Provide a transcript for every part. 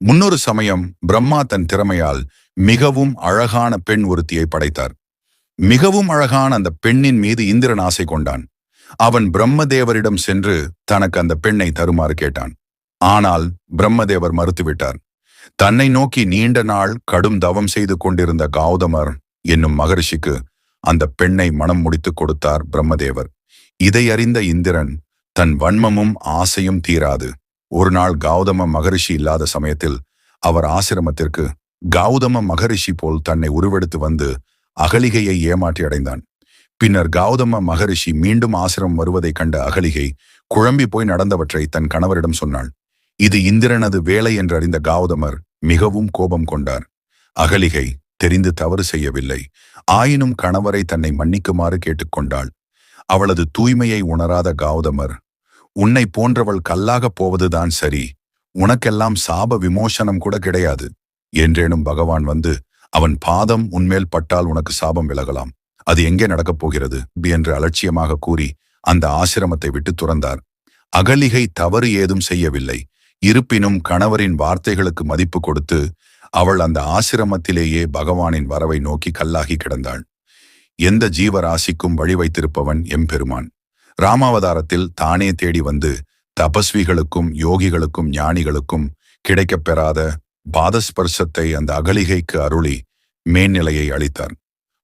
முன்னொரு சமயம் பிரம்மா தன் திறமையால் மிகவும் அழகான பெண் ஒருத்தியை படைத்தார். மிகவும் அழகான அந்த பெண்ணின் மீது இந்திரன் ஆசை கொண்டான். அவன் பிரம்மதேவரிடம் சென்று தனக்கு அந்த பெண்ணை தருமாறு கேட்டான். ஆனால் பிரம்மதேவர் மறுத்துவிட்டார். தன்னை நோக்கி நீண்ட நாள் கடும் தவம் செய்து கொண்டிருந்த கௌதமர் என்னும் மகரிஷிக்கு அந்த பெண்ணை மனம் முடித்துக் கொடுத்தார் பிரம்மதேவர். இதை அறிந்த இந்திரன் தன் வன்மமும் ஆசையும் தீராது. ஒரு நாள் கௌதம மகரிஷி இல்லாத சமயத்தில் அவர் ஆசிரமத்திற்கு கௌதம மகரிஷி போல் தன்னை உருவெடுத்து வந்து அகலிகையை ஏமாற்றி அடைந்தான். பின்னர் கௌதம மகரிஷி மீண்டும் ஆசிரமம் வருவதைக் கண்ட அகலிகை குழம்பி போய் நடந்தவற்றை தன் கணவரிடம் சொன்னாள். இது இந்திரனது வேலை என்று அறிந்த கௌதமர் மிகவும் கோபம் கொண்டார். அகலிகை தெரிந்து தவறு செய்யவில்லை. ஆயினும் கணவரை தன்னை மன்னிக்குமாறு கேட்டுக்கொண்டாள் அவளது தூய்மையை உணராத கௌதமர் உன்னை போன்றவள் கல்லாகப் போவதுதான் சரி. உனக்கெல்லாம் சாப விமோசனம் கூட கிடையாது. என்றேனும் பகவான் வந்து அவன் பாதம் உன்மேல் பட்டால் உனக்கு சாபம் விலகலாம். அது எங்கே நடக்கப் போகிறது? என்று அலட்சியமாக கூறி அந்த ஆசிரமத்தை விட்டு துறந்தார். அகலிகை தவறு ஏதும் செய்யவில்லை. இருப்பினும் கணவரின் வார்த்தைகளுக்கு மதிப்பு கொடுத்து அவள் அந்த ஆசிரமத்திலேயே பகவானின் வரவை நோக்கி கல்லாகி கிடந்தாள். எந்த ஜீவராசிக்கும் வழி வைத்திருப்பவன் எம்பெருமான். ராமாவதாரத்தில் தானே தேடி வந்து தபஸ்விகளுக்கும் யோகிகளுக்கும் ஞானிகளுக்கும் கிடைக்கப் பெறாத பாதஸ்பர்சத்தை அந்த அகலிகைக்கு அருளி மேன்நிலையை அளித்தார்.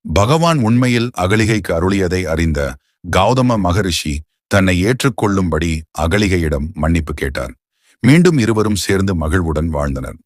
பகவான் உண்மையில் அகலிகைக்கு அருளியதை அறிந்த கௌதம மகரிஷி தன்னை ஏற்றுக்கொள்ளும்படி அகலிகையிடம் மன்னிப்பு கேட்டார். மீண்டும் இருவரும் சேர்ந்து மகிழ்வுடன் வாழ்ந்தனர்.